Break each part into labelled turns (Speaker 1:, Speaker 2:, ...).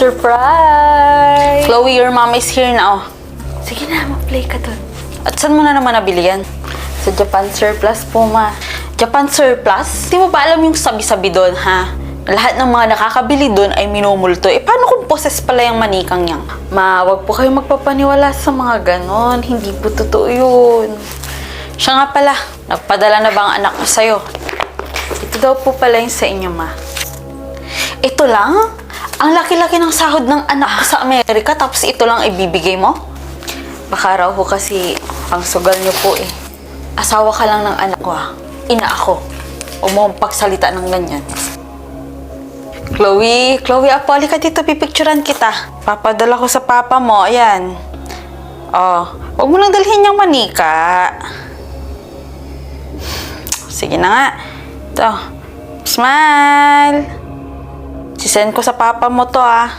Speaker 1: Surprise! Chloe, your mom is here now. Sige na, mag-play ka dun. At saan mo na naman nabili yan? Sa Japan Surplus po, ma. Japan Surplus? Di mo ba alam yung sabi-sabi doon, ha? Na Lahat ng mga nakakabili doon ay minumulto. Eh, paano kung poses pala yung manikang yan? Ma, wag po kayo magpapaniwala sa mga ganon. Hindi po totoo yun. Siya nga pala, nagpadala na ba ang anak ko sa'yo? Ito daw po pala yung sa inyo, ma. Ito lang? Ang laki-laki ng sahod ng anak ko sa Amerika, tapos ito lang ibibigay mo? Baka raw ho kasi ang sugal niyo po eh. Asawa ka lang ng anak ko ah. Ina ako. Akong pagsalita ng ganyan. Chloe, Chloe, apoli ka dito, pipicturan kita. Papadala ko sa papa mo, ayan. Oh, huwag mo lang dalhin yung manika. Sige na nga. Ito. Smile. Sisend ko sa papa mo to ah.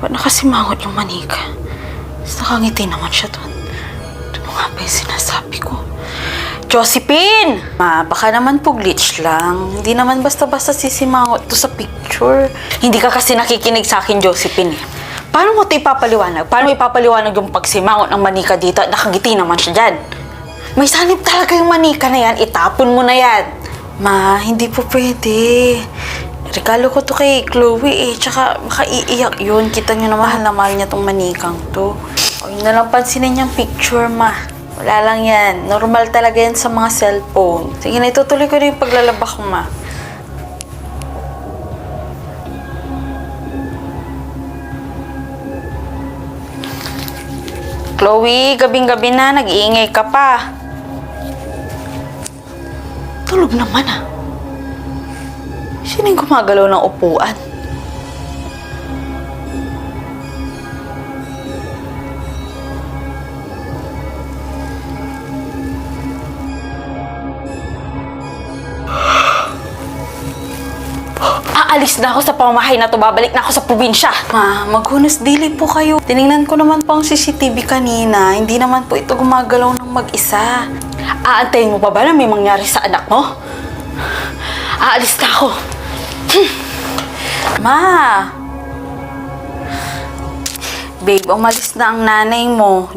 Speaker 1: Ba't nakasimangot yung manika? Tapos nakangiti naman siya doon. Ano nga ba yung sinasabi ko? Josephine! Ma, baka naman po glitch lang. Hindi naman basta-basta sisimangot to sa picture. Hindi ka kasi nakikinig sa akin, Josephine. eh. Paano mo ito ipapaliwanag? Paano ipapaliwanag yung pagsimangot ng manika dito at nakangiti naman siya dyan? May sanib talaga yung manika na yan. Itapon mo na yan. Ma, hindi po pwede. Regalo ko to kay Chloe eh. Tsaka baka iiyak yun. Kita nyo na mahal na mahal niya tong manikang to. Yun na lang pansinin niyang picture, ma. Wala lang yan. Normal talaga yan sa mga cellphone. Sige na, itutuloy ko na yung paglalaba ko, ma. Chloe, gabing-gabi na. Nag-iingay ka pa. Tulog naman ah. Sino yung gumagalaw ng upuan? Aalis na ako sa pamahay na to. Babalik na ako sa probinsya. Ma, maghunos dili po kayo. Tiningnan ko naman po ang CCTV kanina. Hindi naman po ito gumagalaw ng mag-isa. Aantayin mo pa ba na may mangyari sa anak mo? Aalis na ako. Ma! Babe, umalis na ang nanay mo.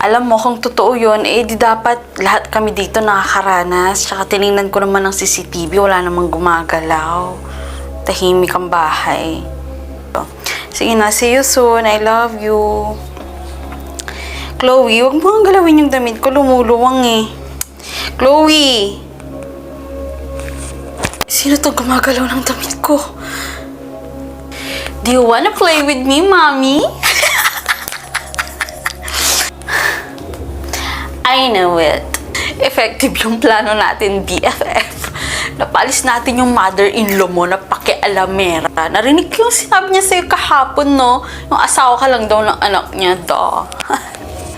Speaker 1: Alam mo, kung totoo yun, eh di dapat lahat kami dito nakakaranas. Tsaka tiningnan ko naman ng CCTV, wala namang gumagalaw. Tahimik ang bahay. Sige na, see you soon. I love you. Chloe, huwag mo ang galawin yung damit ko. Lumuluwang eh. Chloe! Sino to gumagalaw ng damit ko? Do you wanna play with me, mommy? I know it. Effective yung plano natin, BFF. Napalis natin yung mother-in-law mo na pakialamera. Narinig ko yung sinabi niya sa'yo kahapon, no? Yung asawa ka lang daw ng anak niya, da.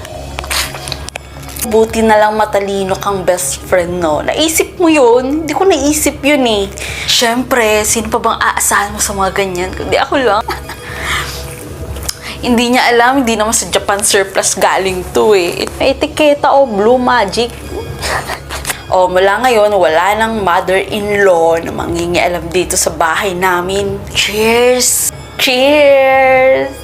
Speaker 1: Buti na lang matalino kang best friend, no? Naisip mo yun? Hindi ko naisip yun, eh. Siyempre, sino pa bang aasahan mo sa mga ganyan? Kundi ako lang. Hindi niya alam, hindi naman sa Japan surplus galing to eh. May etiketa o blue magic. o mula ngayon, wala nang mother-in-law na mangingialam dito sa bahay namin. Cheers! Cheers!